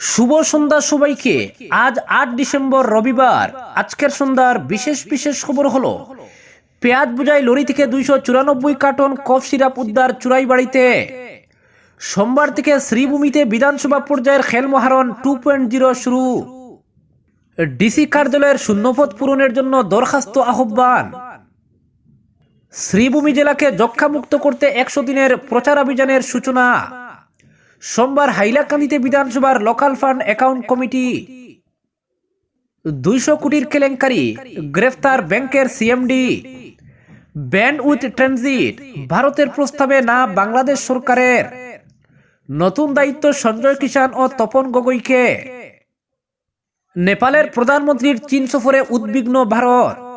শুভ সন্ধ্যা সবাইকে। আজ আট ডিসেম্বর রবিবার। আজকের সন্ধ্যার বিশেষ বিশেষ খবর হলো, পেঁয়াজ বোঝাই লরি থেকে দুইশো চুরানব্বই কার্টন কফ সিরাপ উদ্ধার চুরাই বাড়িতে সোমবার থেকে শ্রীভূমিতে বিধানসভা পর্যায়ের খেল মহারণ টু পয়েন্ট জিরো শুরু। ডিসি কার্যালয়ের শূন্যপদ পূরণের জন্য দরখাস্ত আহ্বান। শ্রীভূমি জেলাকে যক্ষামুক্ত করতে একশো দিনের প্রচারাভিযানের সূচনা। সোমবার হাইলাকান্দিতে বিধানসভার লোকাল ফান্ড অ্যাকাউন্ট কমিটি দুইশো কোটির কেলেঙ্কারি গ্রেফতার ব্যাংকের সিএমডি ব্যান্ড উইথ ট্রানজিট ভারতের প্রস্তাবে না বাংলাদেশ সরকারের। নতুন দায়িত্ব সঞ্জয় কিষান ও তপন গগৈকে। নেপালের প্রধানমন্ত্রীর চীন সফরে উদ্বিগ্ন ভারত।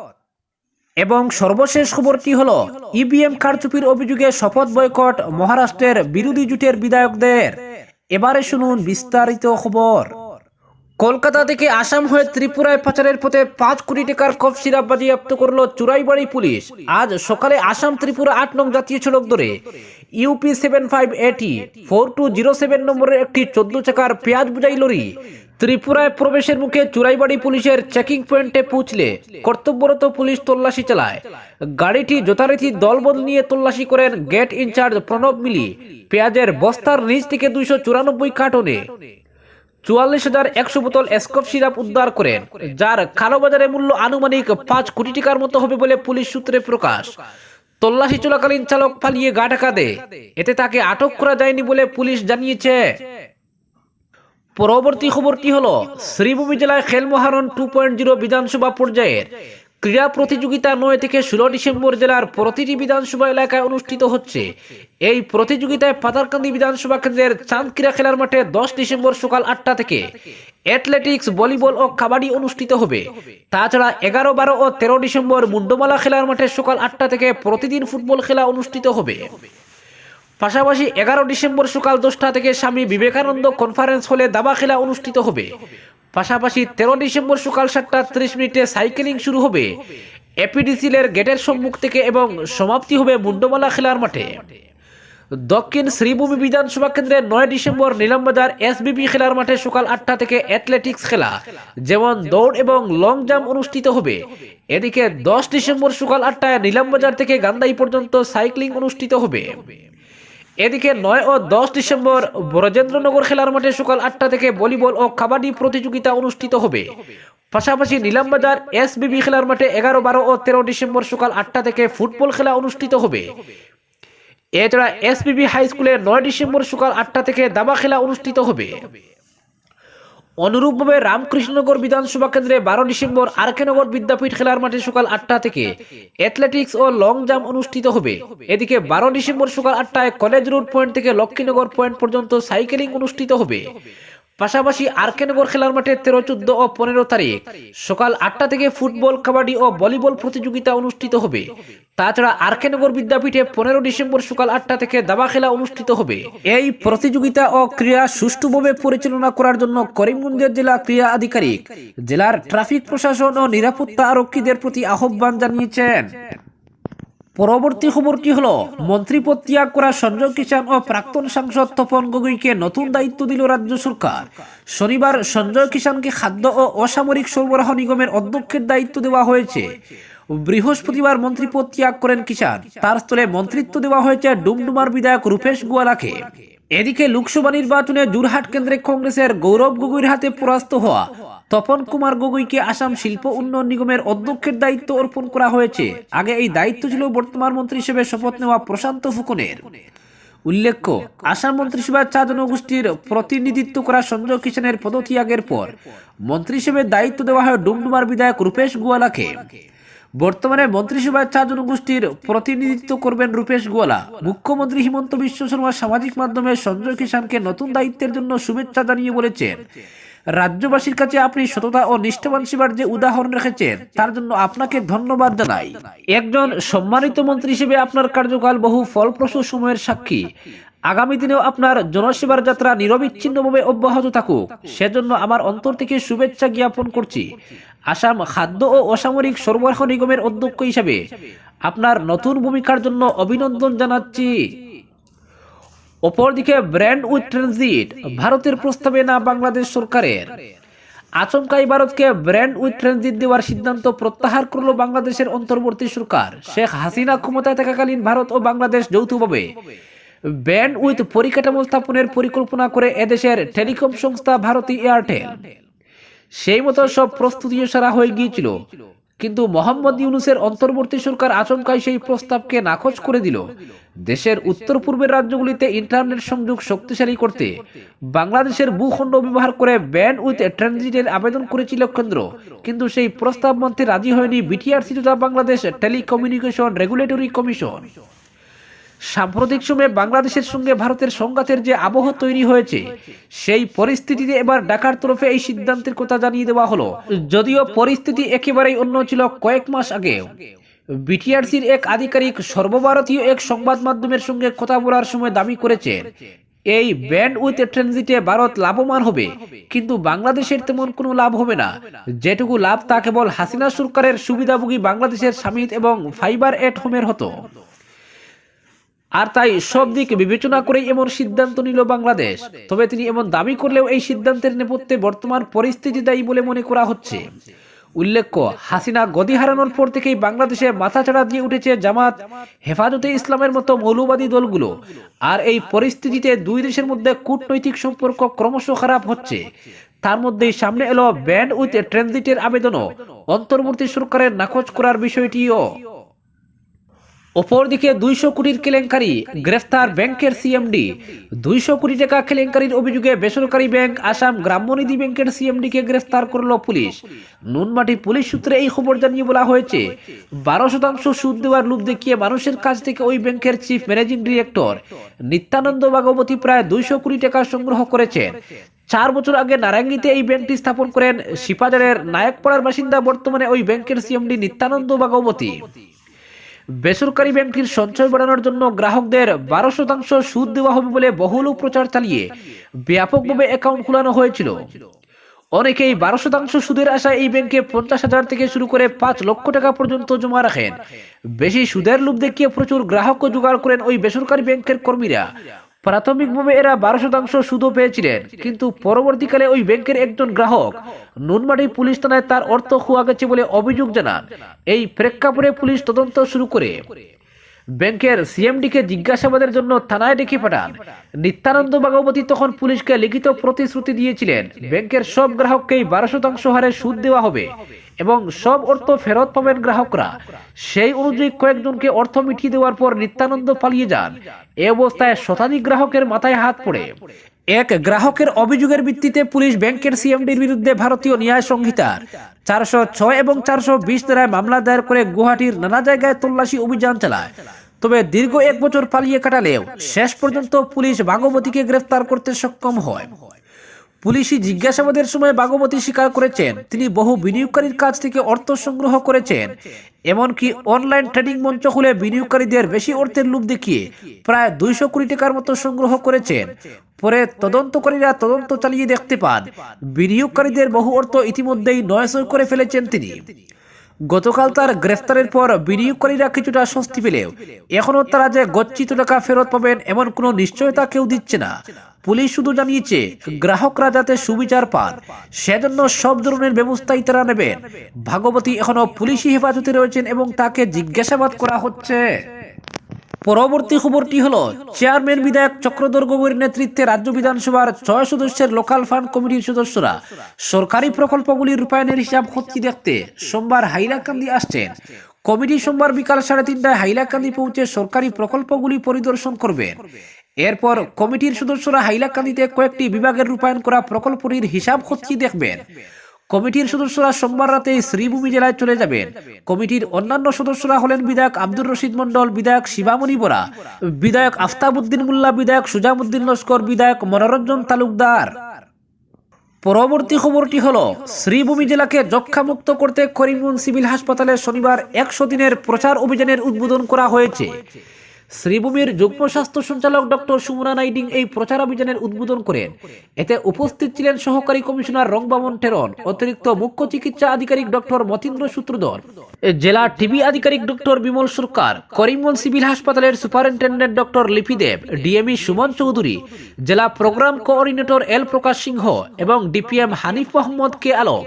এবং সর্বশেষ খবরটি হল ইভিএম কারচুপির অভিযোগে শপথ বয়কট মহারাষ্ট্রের বিরোধী জুটের বিধায়কদের। এবারে শুনুন বিস্তারিত খবর। কলকাতা থেকে আসাম হয়ে ত্রিপুরায় পাচারের পথে পাঁচ কোটি টাকার কফ সিরাপ বাজেয়াপ্ত করল চুরাইবাড়ি পুলিশ। আজ সকালে আসাম, ত্রিপুরা আট নং জাতীয় সড়ক ধরে UP seven five A T four two zero seven নম্বরের একটি চোদ্দ চাকার পেঁয়াজ বুঝাই লরি ত্রিপুরায় প্রবেশের মুখে চুরাইবাড়ি পুলিশের চেকিং পয়েন্টে পৌঁছলে কর্তব্যরত পুলিশ তল্লাশি চালায়। গাড়িটি যথারীতি দলবল নিয়ে তল্লাশি করেন গেট ইনচার্জ প্রণব মিলি। পেঁয়াজের বস্তার নিচ থেকে দুইশো চুরানব্বই কার্টনে চুয়াল্লিশ হাজার একশো বোতল এসকপ সিরাপ উদ্ধার করেন, যার কালোবাজারে মূল্য আনুমানিক পাঁচ কোটি টাকার মতো হবে বলে পুলিশ সূত্রে প্রকাশ। তল্লাশি চলাকালীন চালক পালিয়ে গা ঢাকা দেয়। এতে তাকে আটক করা যায়নি বলে পুলিশ জানিয়েছে। পরবর্তী খবরটি হলো, শ্রীভূমি জেলায় খেল মহারণ টু পয়েন্ট জিরো বিধানসভা পর্যায়ের ক্রীড়া প্রতিযোগিতা নয় থেকে ষোলো ডিসেম্বর জেলার প্রতিটি বিধানসভা এলাকায় অনুষ্ঠিত হচ্ছে। এই প্রতিযোগিতায় পাতারকান্দি বিধানসভা কেন্দ্রের চাঁদ ক্রীড়া খেলার মাঠে দশ ডিসেম্বর সকাল আটটা থেকে অ্যাথলেটিক্স, ভলিবল ও কাবাডি অনুষ্ঠিত হবে। তাছাড়া এগারো, বারো ও তেরো ডিসেম্বর মুন্ডমালা খেলার মাঠে সকাল আটটা থেকে প্রতিদিন ফুটবল খেলা অনুষ্ঠিত হবে। পাশাপাশি এগারো ডিসেম্বর সকাল দশটা থেকে স্বামী বিবেকানন্দ কনফারেন্স হলে দাবা খেলা অনুষ্ঠিত হবে। পাশাপাশি তেরো ডিসেম্বর সকাল সাতটা ত্রিশ মিনিটে সাইকেলিং শুরু হবে। এপিডিসিলের গেটের সম্মুখ থেকে এবং সমাপ্তি হবে মুন্ডমালা খেলার মাঠে। দক্ষিণ শ্রীভূমি বিধানসভা কেন্দ্রে নয় ডিসেম্বর নিলামবাজার এসবিবি খেলার মাঠে সকাল আটটা থেকে অ্যাথলেটিক্স খেলা, যেমন দৌড় এবং লং জাম্প অনুষ্ঠিত হবে। এদিকে দশ ডিসেম্বর সকাল আটটায় নিলামবাজার থেকে গান্দাই পর্যন্ত সাইক্লিং অনুষ্ঠিত হবে। এদিকে নয় ও দশ ডিসেম্বর ব্রজেন্দ্রনগর খেলার মাঠে সকাল আটটা থেকে ভলিবল ও কাবাডি প্রতিযোগিতা অনুষ্ঠিত হবে। পাশাপাশি নিলামবাজার এসবিবি খেলার মাঠে এগারো, বারো ও তেরো ডিসেম্বর সকাল আটটা থেকে ফুটবল খেলা অনুষ্ঠিত হবে। এছাড়া এস এসবিবি হাই স্কুলে নয় ডিসেম্বর সকাল আটটা থেকে দাবা খেলা অনুষ্ঠিত হবে। অনুরূপভাবে রামকৃষ্ণনগর বিধানসভা কেন্দ্রে বারো ডিসেম্বর আরকেনগর বিদ্যাপীঠ খেলার মাঠে সকাল আটটা থেকে অ্যাথলেটিক্স ও লং জাম্প অনুষ্ঠিত হবে। এদিকে বারো ডিসেম্বর সকাল আটটায় কলেজ রোড পয়েন্ট থেকে লক্ষ্মীনগর পয়েন্ট পর্যন্ত সাইকেলিং অনুষ্ঠিত হবে। পাশাপাশি আরকেনগর খেলার মাঠে তেরো, চোদ্দ ও পনেরো তারিখ সকাল আটটা থেকে ফুটবল, কাবাডি ও ভলিবল প্রতিযোগিতা অনুষ্ঠিত হবে। তাছাড়া আরকেনগর বিদ্যাপীঠে পনেরো ডিসেম্বর সকাল আটটা থেকে দাবা খেলা অনুষ্ঠিত হবে। এই প্রতিযোগিতা ও ক্রীড়া সুষ্ঠুভাবে পরিচালনা করার জন্য করিমগঞ্জের জেলা ক্রীড়া আধিকারিক, জেলার ট্রাফিক প্রশাসন ও নিরাপত্তা আরক্ষীদের প্রতি আহ্বান জানিয়েছেন। পরবর্তী খবরটি হলো? মন্ত্রীপদ ত্যাগ করা সঞ্জয় কিষান ও প্রাক্তন সাংসদ তপন গগৈকে নতুন দায়িত্ব দিল রাজ্য সরকার। শনিবার সঞ্জয় কিষানকে খাদ্য ও অসামরিক সরবরাহ নিগমের অধ্যক্ষের দায়িত্ব দেওয়া হয়েছে। বৃহস্পতিবার মন্ত্রীপদ ত্যাগ করেন কিষান তার স্থলে মন্ত্রিত্ব দেওয়া হয়েছে ডুমডুমার বিধায়ক রূপেশ গোয়ালাকে। এদিকে লোকসভা নির্বাচনে জুরহাট কেন্দ্রে কংগ্রেসের গৌরব গগৈর হাতে পরাস্ত হওয়া তপন কুমার গগৈকে আসাম শিল্প উন্নয়ন নিগমের অধ্যক্ষের দায়িত্ব অর্পণ করা হয়েছে। আগে এই দায়িত্ব ছিল বর্তমান মন্ত্রী হিসেবে শপথ নেওয়া প্রশান্ত ফুকনের। উল্লেখ্য, আসাম মন্ত্রিসভার চা জনগোষ্ঠীর প্রতিনিধিত্ব করা সঞ্জয় কিষানের পদত্যাগের পর মন্ত্রী হিসেবে দায়িত্ব দেওয়া হয় ডুমডুমার বিধায়ক রূপেশ গোয়ালাকে। বর্তমানে মন্ত্রিসভায় চা জনগোষ্ঠীর প্রতিনিধিত্ব করবেন রূপেশ গোয়ালা। মুখ্যমন্ত্রী হিমন্ত বিশ্ব শর্মা সামাজিক মাধ্যমে সঞ্জয় কিষানকে নতুন দায়িত্বের জন্য শুভেচ্ছা জানিয়ে বলেছেন। রাজ্যবাসীর কাছে আপনি সততা ও নিষ্ঠবান সেবার যে উদাহরণ রেখেছেন, তার জন্য আপনাকে ধন্যবাদ জানাই। একজন সম্মানিত মন্ত্রী হিসেবে আপনার কার্যকাল বহু ফলপ্রসূ সময়ের সাক্ষী। আগামী দিনেও আপনার জনসেবার যাত্রা নিরবিচ্ছিন্নভাবে অব্যাহত থাকুক। সেজন্য আমার অন্তর থেকে শুভেচ্ছা জ্ঞাপন করছি। আসাম খাদ্য ও অসামরিক সরবরাহ নিগমের অধ্যক্ষ হিসাবে আপনার নতুন ভূমিকার জন্য অভিনন্দন জানাচ্ছি। অপরদিকে ব্র্যান্ড উইথ ট্রানজিট, ভারতের প্রস্তাবে না বাংলাদেশ সরকারের। আচমকাই ভারতকে ব্র্যান্ড উইথ ট্রানজিট দেওয়ার সিদ্ধান্ত প্রত্যাহার করল বাংলাদেশের অন্তর্বর্তী সরকার। শেখ হাসিনা ক্ষমতায় থাকাকালীন ভারত ও বাংলাদেশ যৌথভাবে ব্যান্ড উইথ পরিকাঠামো স্থাপনের পরিকল্পনা করে এদেশের টেলিকম সংস্থা ভারতী এয়ারটেল। সেই মতো সব প্রস্তুতিও সারা হয়ে গিয়েছিল। কিন্তু মোহাম্মদ ইউনুসের অন্তর্বর্তী সরকার আচমকাই সেই প্রস্তাবকে নাকচ করে দিল। দেশের উত্তর পূর্বের রাজ্যগুলিতে ইন্টারনেট সংযোগ শক্তিশালী করতে বাংলাদেশের ভূখণ্ড ব্যবহার করে ব্যান উইথ ট্রানজিটের আবেদন করেছিল কেন্দ্র। কিন্তু সেই প্রস্তাব মানতে রাজি হয়নি বিটিআরসি তথা বাংলাদেশ টেলিকমিউনিকেশন রেগুলেটরি কমিশন। সাম্প্রতিক সময়ে বাংলাদেশের সঙ্গে ভারতের সংঘাতের যে আবহ তৈরি হয়েছে, সেই পরিস্থিতিতে এবার ঢাকার তরফে এই সিদ্ধান্তের কথা জানিয়ে দেওয়া হলো। যদিও পরিস্থিতি একেবারেই অন্য ছিল কয়েক মাস আগে বিটিআরসির এক আধিকারিক সর্বভারতীয় এক সংবাদ মাধ্যমের সঙ্গে কথা বলার সময় দাবি করেছেন এই ব্যান্ড উইথ ট্রানজিটে ভারত লাভবান হবে, কিন্তু বাংলাদেশের তেমন কোনো লাভ হবে না। যেটুকু লাভ তা কেবল হাসিনা সরকারের সুবিধাভোগী বাংলাদেশের স্বামীত এবং ফাইবার এট হোমের হতো। আর তাই সব দিক বিবেচনা করে এমন সিদ্ধান্ত নিল বাংলাদেশ। তবে তিনি এমন দাবি করলেও এই সিদ্ধান্তের নেপথ্যে বর্তমান পরিস্থিতি দায়ী বলে মনে করা হচ্ছে। উল্লেখ্য, হাসিনা গদি হারানোর পর থেকেই বাংলাদেশে মাথাচাড়া দিয়ে উঠেছে জামাত হেফাজতে ইসলামের মতো মৌলবাদী দলগুলো। আর এই পরিস্থিতিতে দুই দেশের মধ্যে কূটনৈতিক সম্পর্ক ক্রমশ খারাপ হচ্ছে। তার মধ্যেই সামনে এলো ব্যান্ড উইথ ট্রানজিটের আবেদনও। অন্তর্বর্তী সরকারের নাকচ করার বিষয়টিও। অপরদিকে দুইশো কোটির কেলেঙ্কারি, গ্রেফতার ব্যাংকের সিএমডি। দুইশো কোটি টাকা কেলেঙ্কারির অভিযোগে বেসরকারি ব্যাংক আসাম গ্রাম্যনিধি ব্যাংকের সিএমডিকে গ্রেফতার করল পুলিশ। নুনমাটি পুলিশ সূত্রে এই খবর জানিয়ে বলা হয়েছে, বারো শতাংশ সুদ দেওয়ার লোভ দেখিয়ে মানুষের কাছ থেকে ওই ব্যাংকের chief managing director Nityananda Bhagabati প্রায় দুইশো কোটি টাকা সংগ্রহ করেছেন। চার বছর আগে নারায়ণগীতে এই ব্যাংকটি স্থাপন করেন শিপাজারের নায়কপাড়ার বাসিন্দা বর্তমানে ওই ব্যাংকের সিএমডি নিত্যানন্দ ভাগবতী। বেসরকারি ব্যাংকটির সঞ্চয় বাড়ানোর জন্য গ্রাহকদের বারো শতাংশ সুদ দেওয়া হবে বলে বহুল প্রচার চালিয়ে ব্যাপকভাবে অ্যাকাউন্ট খোলানো হয়েছিল। অনেকেই বারো শতাংশ সুদের আশায় এই ব্যাংকে পঞ্চাশ হাজার থেকে শুরু করে পাঁচ লক্ষ টাকা পর্যন্ত জমা রাখেন। বেশি সুদের লোভ দেখিয়ে প্রচুর গ্রাহক জোগাড় করেন ওই বেসরকারি ব্যাংকের কর্মীরা। প্রাথমিকভাবে এরা বারো শতাংশ সুদও পেয়েছিলেন, কিন্তু পরবর্তীকালে ওই ব্যাংকের একজন গ্রাহক নুনমাটি পুলিশ থানায় তার অর্থ খোয়া গেছে বলে অভিযোগ জানান। এই প্রেক্ষাপটে পুলিশ তদন্ত শুরু করে। ব্যাংকের সিএমডিকে জিজ্ঞাসাবাদের জন্য থানায় ডেকে পাঠান। নিত্যানন্দ ভাগবতী তখন পুলিশকে লিখিত প্রতিশ্রুতি দিয়েছিলেন, ব্যাংকের সব গ্রাহককেই বারো শতাংশ হারে সুদ দেওয়া হবে। এবং সব অর্থ ফেরত পাবেন গ্রাহকরা। সেই অনুযায়ী কয়েকজনকে অর্থ মিটিয়ে দেওয়ার পর নিত্যানন্দ পালিয়ে যান। এ অবস্থায় শতাধিক গ্রাহকের মাথায় হাত পড়ে। এক গ্রাহকের অভিযোগের ভিত্তিতে পুলিশ ব্যাংকের সিএমডির বিরুদ্ধে ভারতীয় ন্যায় সংহিতার চারশো ছয় এবং চারশো বিশ ধারায় মামলা দায়ের করে গুয়াহাটির নানা জায়গায় তল্লাশি অভিযান চালায়। তবে দীর্ঘ এক বছর পালিয়ে কাটালেও শেষ পর্যন্ত পুলিশ ভাগবতীকে গ্রেফতার করতে সক্ষম হয়। পুলিশি জিজ্ঞাসাবাদের সময় বাগমতী স্বীকার করেছেন। তিনি বহু বিনিয়োগকারীর কাছ থেকে অর্থ সংগ্রহ করেছেন। এমনকি অনলাইন ট্রেডিং মঞ্চ খুলে বিনিয়োগকারীদের বেশি অর্থের লোভ দেখিয়ে প্রায় দুইশো কোটি টাকার মতো সংগ্রহ করেছেন। পরে তদন্তকারীরা তদন্ত চালিয়ে দেখতে পান, বিনিয়োগকারীদের বহু অর্থ ইতিমধ্যেই নয়সই করে ফেলেছেন তিনি। গতকাল তার গ্রেফতারের পর বিনিয়োগকারীরা কিছুটা স্বস্তি পেলেও এখনও তারা যে গচ্ছিত টাকা ফেরত পাবেন এমন কোনো নিশ্চয়তা কেউ দিচ্ছে না। পুলিশ শুধু জানিয়েছে, গ্রাহকরা যাতে সুবিচার পান, সেজন্য সব ধরনের ব্যবস্থাই তারা নেবেন। ভাগবতী এখনও পুলিশি হেফাজতে রয়েছেন এবং তাকে জিজ্ঞাসাবাদ করা হচ্ছে। পরবর্তী খবরটি হলো, চেয়ারম্যান বিধায়ক চক্রধর গগৈর নেতৃত্বে রাজ্য বিধানসভার ছয় সদস্যের লোকাল ফান্ড কমিটির সদস্যরা সরকারি প্রকল্পগুলির রূপায়ণের হিসাব খতিয়ে দেখতে সোমবার হাইলাকান্দি আসছেন। কমিটি সোমবার বিকাল সাড়ে তিনটায় হাইলাকান্দি পৌঁছে সরকারি প্রকল্পগুলি পরিদর্শন করবেন এরপর কমিটির সদস্যরা হাইলাকান্দিতে কয়েকটি বিভাগের রূপায়ণ করা প্রকল্পটির হিসাব খতিয়ে দেখবেন। কমিটির সদস্যরা সোমবার রাতে শ্রীভূমি জেলায় চলে যাবেন। কমিটির অন্যান্য সদস্যরা হলেন বিধায়ক আব্দুর রশিদ মন্ডল বিধায়ক শিবামণি বরা, বিধায়ক আফতাবউদ্দিন মোল্লা, বিধায়ক সুজামুদ্দিন লস্কর, বিধায়ক মনোরঞ্জন তালুকদার। পরবর্তী খবরটি হলো, শ্রীভূমি জেলাকে যক্ষামুক্ত করতে করিমগঞ্জ সিভিল হাসপাতালে শনিবার একশো দিনের প্রচার অভিযানের উদ্বোধন করা হয়েছে। শ্রীভূমির যুগ্ম স্বাস্থ্য সঞ্চালক ডক্টর সুমনা নাইডিং এই প্রচার অভিযানের উদ্বোধন করেন। এতে উপস্থিত ছিলেন সহকারী কমিশনার রংবামন টেরন অতিরিক্ত মুখ্য চিকিৎসা আধিকারিক ডক্টর মতীন্দ্র সূত্রধর, জেলা টিবি আধিকারিক ডক্টর বিমল সরকার, করিমগঞ্জ সিভিল হাসপাতালের superintendent doctor Lipi Deb DME Suman Chowdhury, জেলা programme coordinator L Prakash Singh এবং ডিপিএম হানিফ মোহাম্মদ কে আলম।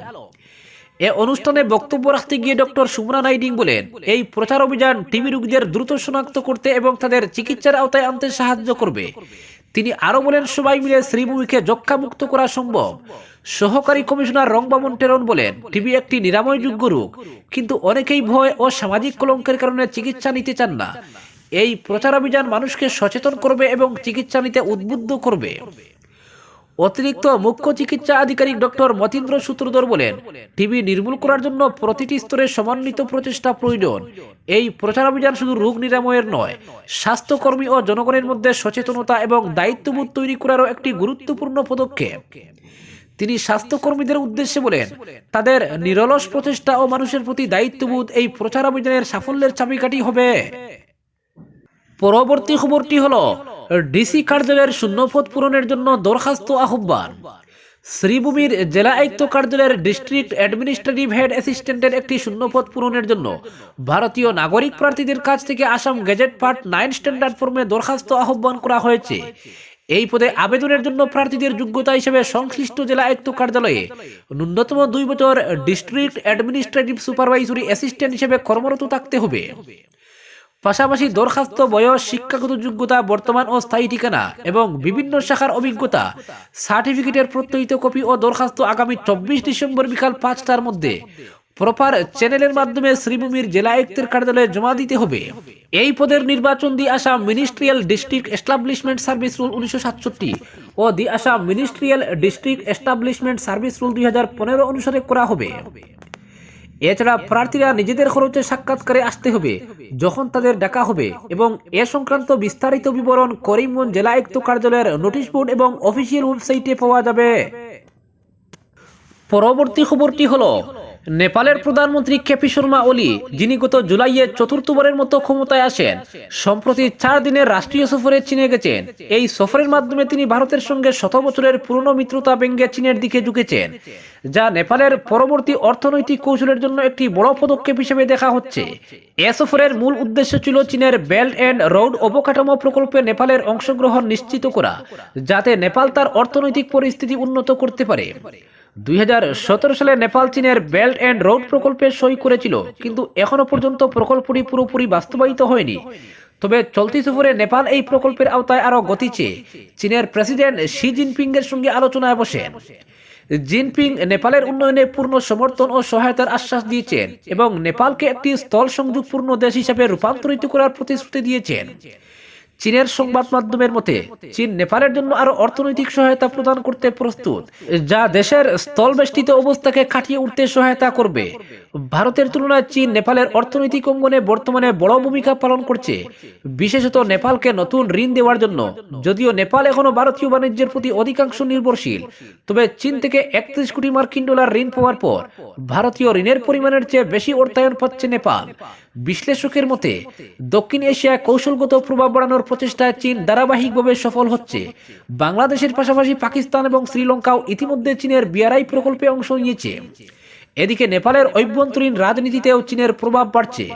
এ অনুষ্ঠানে বক্তব্য রাখতে গিয়ে ডক্টর সুমনা নাইডিং বলেন, এই প্রচার অভিযান টিবি রোগীদের দ্রুত শনাক্ত করতে এবং তাদের চিকিৎসার আওতায় আনতে সাহায্য করবে। তিনি আরও বলেন, সবাই মিলে শ্রীভূমিকে যক্ষা মুক্ত করা সম্ভব। সহকারী কমিশনার রংবামন টেরন বলেন টিবি একটি নিরাময়যোগ্য রোগ, কিন্তু অনেকেই ভয় ও সামাজিক কলঙ্কের কারণে চিকিৎসা নিতে চান না। এই প্রচার অভিযান মানুষকে সচেতন করবে এবং চিকিৎসা নিতে উদ্বুদ্ধ করবে। অতিরিক্ত মুখ্য চিকিৎসা আধিকারিক ডক্টর মতীন্দ্র সূত্রধর বলেন, টিবি নির্মূল করার জন্য প্রতিটি স্তরে সমন্বিত প্রচেষ্টা প্রয়োজন। এই প্রচার অভিযান শুধু রোগ নিরাময়ের নয়, স্বাস্থ্যকর্মী ও জনগণের মধ্যে সচেতনতা এবং দায়িত্ববোধ তৈরি করারও একটি গুরুত্বপূর্ণ পদক্ষেপ। তিনি স্বাস্থ্যকর্মীদের উদ্দেশ্যে বলেন, তাদের নিরলস প্রচেষ্টা ও মানুষের প্রতি দায়িত্ববোধ এই প্রচার অভিযানের সাফল্যের চাবিকাঠি হবে। পরবর্তী খবরটি হলো ডিসি কার্যালয়ের শূন্য শূন্যপদ পূরণের জন্য দরখাস্ত আহ্বান। শ্রীভূমির জেলা আয়ুক্ত কার্যালয়ের ডিস্ট্রিক্ট অ্যাডমিনিস্ট্রেটিভ হেড অ্যাসিস্ট্যান্টের একটি শূন্যপদ পূরণের জন্য ভারতীয় নাগরিক প্রার্থীদের কাছ থেকে Assam gazette part nine standard ফর্মে দরখাস্ত আহ্বান করা হয়েছে। এই পদে আবেদনের জন্য প্রার্থীদের যোগ্যতা হিসেবে সংশ্লিষ্ট জেলা আয়ুক্ত কার্যালয়ে ন্যূনতম দুই বছর ডিস্ট্রিক্ট অ্যাডমিনিস্ট্রেটিভ সুপারভাইজরি অ্যাসিস্ট্যান্ট হিসেবে কর্মরত থাকতে হবে। পাশাপাশি দরখাস্ত, বয়স, শিক্ষাগত যোগ্যতা, বর্তমান ও স্থায়ী ঠিকানা এবং বিভিন্ন শাখার অভিজ্ঞতা, সার্টিফিকেটের প্রত্যয়িত কপি ও দরখাস্ত আগামী চব্বিশ ডিসেম্বর বিকাল পাঁচটার মধ্যে প্রপার চ্যানেলের মাধ্যমে শ্রীভূমির জেলা আয়ুক্তের কার্যালয়ে জমা দিতে হবে। এই পদের নির্বাচন the Assam ministerial district establishment service rule উনিশশো সাতষট্টি ও the Assam ministerial district establishment service rule দুই হাজার পনেরো অনুসারে করা হবে। এছাড়া প্রার্থীরা নিজেদের খরচে সাক্ষাৎকারে আসতে হবে, যখন তাদের ডাকা হবে। এবং এ সংক্রান্ত বিস্তারিত বিবরণ করিমগঞ্জ জেলা আয়ুক্ত কার্যালয়ের নোটিশ বোর্ড এবং অফিসিয়াল ওয়েবসাইটে পাওয়া যাবে। পরবর্তী খবরটি হলো নেপালের প্রধানমন্ত্রী কেপি শর্মা ওলি, যিনি গত জুলাইয়ে চতুর্থবারের মতো ক্ষমতায় আসেন, সম্প্রতি চার দিনের রাষ্ট্রীয় সফরে চীনে গেছেন। এই সফরের মাধ্যমে তিনি ভারতের সঙ্গে শত বছরের পুরনো মিত্রতা ব্যঙ্গে চীনের দিকে ঝুঁকেছেন, যা নেপালের পরবর্তী অর্থনৈতিক কৌশলের জন্য একটি বড় পদক্ষেপ হিসেবে দেখা হচ্ছে। এ সফরের মূল উদ্দেশ্য ছিল চীনের বেল্ট অ্যান্ড রোড অবকাঠামো প্রকল্পে নেপালের অংশগ্রহণ নিশ্চিত করা, যাতে নেপাল তার অর্থনৈতিক পরিস্থিতি উন্নত করতে পারে। দুই সালে নেপাল চীনের বেল্ট অ্যান্ড রোড প্রকল্পে সই করেছিল, কিন্তু এখনও পর্যন্ত প্রকল্পটি পুরোপুরি বাস্তবায়িত হয়নি। তবে চলতি সফরে নেপাল এই প্রকল্পের আওতায় আরও গতি চেয়ে চীনের প্রেসিডেন্ট শি জিনপিং এর সঙ্গে আলোচনায় বসেন। জিনপিং নেপালের উন্নয়নে পূর্ণ সমর্থন ও সহায়তার আশ্বাস দিয়েছেন এবং নেপালকে একটি স্থল সংযোগপূর্ণ দেশ হিসেবে রূপান্তরিত করার প্রতিশ্রুতি দিয়েছেন। চীনের সংবাদ মাধ্যমের মতে, চীন নেপালের জন্য আরও অর্থনৈতিক সহায়তা প্রদান করতে প্রস্তুত, যা দেশের স্থলবেষ্টিত অবস্থাকে কাটিয়ে উঠতে সহায়তা করবে। ভারতের তুলনায় চীন নেপালের অর্থনৈতিক অঙ্গনে বর্তমানে বড় ভূমিকা পালন করছে, বিশেষত নেপালকে নতুন ঋণ দেওয়ার জন্য। যদিও নেপাল এখনও ভারতীয় বাণিজ্যের প্রতি অধিকাংশ নির্ভরশীল, তবে চীন থেকে একত্রিশ কোটি মার্কিন ডলার ঋণ পাওয়ার পর, ভারতীয় ঋণের পরিমাণের চেয়ে বেশি অর্থায়ন পাচ্ছে নেপাল। বিশ্লেষকের মতে, দক্ষিণ এশিয়ায় কৌশলগত প্রভাব বাড়ানোর প্রচেষ্টায় চীন ধারাবাহিকভাবে সফল হচ্ছে। বাংলাদেশের পাশাপাশি পাকিস্তান এবং শ্রীলঙ্কাও ইতিমধ্যে চীনের বিআরআই প্রকল্পে অংশ নিয়েছে। এদিকে নেপালের অভ্যন্তরীণ রাজনীতিতেও চীনের প্রভাব বাড়ছে।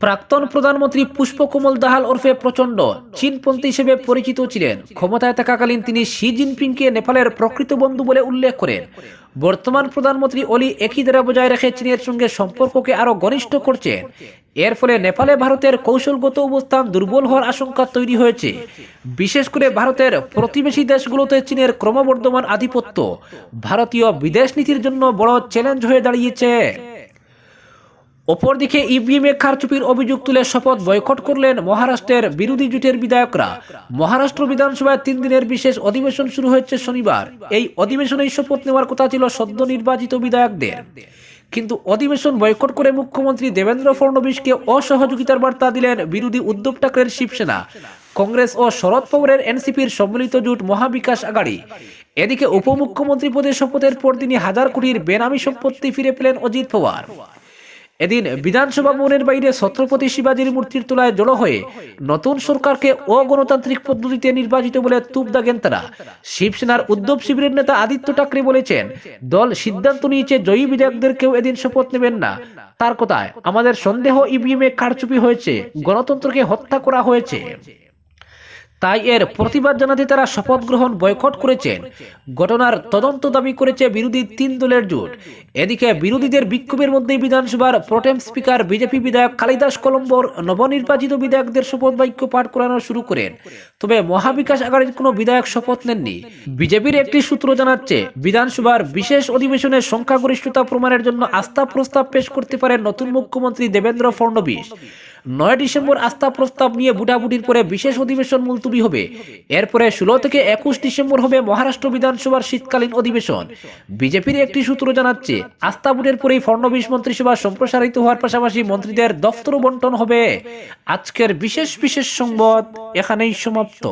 প্রাক্তন প্রধানমন্ত্রী পুষ্পকমল দাহাল ওরফে প্রচণ্ড চীনপন্থী হিসেবে পরিচিত ছিলেন। ক্ষমতায় থাকাকালীন তিনি শি জিনপিংকে নেপালের প্রকৃত বন্ধু বলে উল্লেখ করেন। বর্তমান প্রধানমন্ত্রী অলি একই দ্বারা বজায় রেখে চীনের সঙ্গে সম্পর্ককে আরও ঘনিষ্ঠ করছেন এর ফলে নেপালে ভারতের কৌশলগত অবস্থান দুর্বল হওয়ার আশঙ্কা তৈরি হয়েছে। বিশেষ করে ভারতের প্রতিবেশী দেশগুলোতে চীনের ক্রমবর্ধমান আধিপত্য। ভারতীয় বিদেশ নীতির জন্য বড় চ্যালেঞ্জ হয়ে দাঁড়িয়েছে। অপরদিকে ইভিএমে কারচুপির অভিযোগ তুলে শপথ বয়কট করলেন মহারাষ্ট্রের বিরোধী জোটের বিধায়করা। মহারাষ্ট্র বিধানসভায় তিন দিনের বিশেষ অধিবেশন শুরু হয়েছে শনিবার। এই অধিবেশনেই শপথ নেওয়ার কথা ছিল সদ্য নির্বাচিত বিধায়কদের। কিন্তু অধিবেশন বয়কট করে মুখ্যমন্ত্রী দেবেন্দ্র ফডনবিসকে অসহযোগিতার বার্তা দিলেন বিরোধী উদ্ধব ঠাকরের শিবসেনা। কংগ্রেস ও শরদ পাওয়ারের এনসিপির সম্মিলিত জোট মহাবিকাশ আগাড়ি এদিকে উপমুখ্যমন্ত্রী পদে শপথের পর তিনি হাজার কোটির বেনামি সম্পত্তি ফিরে পেলেন অজিত পাওয়ার। এদিন বিধানসভা ভবনের বাইরে ছত্রপতি শিবাজির মূর্তির তোলায় জড়ো হয়ে নতুন সরকারকে অগণতান্ত্রিক পদ্ধতিতে নির্বাচিত বলে তুপ দাগেন তারা। শিবসেনার উদ্ধব শিবিরের নেতা আদিত্য ঠাকরে বলেছেন, দল সিদ্ধান্ত নিয়েছে জয়ী বিধায়কদের কেউ এদিন শপথ নেবেন না। তার কথায়, আমাদের সন্দেহ ইভিএম এ কারচুপি হয়েছে, গণতন্ত্রকে হত্যা করা হয়েছে। তাই এর প্রতিবাদ জানাতে তারা শপথ গ্রহণ, বয়কট করেছেন। ঘটনার তদন্ত দাবি করেছে বিরোধী তিন দলের জোট। এদিকে বিরোধীদের বিক্ষোভের মধ্যেই বিধানসভার প্রোটেম স্পিকার, বিজেপি বিধায়ক কালিদাস কলম্বর নবনির্বাচিত বিধায়কদের শপথ বাক্য পাঠ করানো শুরু করেন। তবে মহাবিকাশ আঘাড়ির কোনো বিধায়ক শপথ নেননি। বিজেপির একটি সূত্র জানাচ্ছে, বিধানসভার বিশেষ অধিবেশনে সংখ্যাগরিষ্ঠতা প্রমাণের জন্য আস্থা প্রস্তাব পেশ করতে পারেন নতুন মুখ্যমন্ত্রী দেবেন্দ্র ফডণবীস নয় ডিসেম্বর আস্থা প্রস্তাব নিয়ে বুটাবুটির পরে বিশেষ অধিবেশন মুলতুবি হবে। এরপরে ষোলো থেকে একুশ ডিসেম্বর হবে মহারাষ্ট্র বিধানসভার শীতকালীন অধিবেশন। বিজেপির একটি সূত্র জানাচ্ছে আস্থা ভোটের পরেই ফডনবীশ মন্ত্রিসভা সম্প্রসারিত হওয়ার পাশাপাশি মন্ত্রীদের দফতর বন্টন হবে। আজকের বিশেষ বিশেষ সংবাদ এখানেই সমাপ্ত।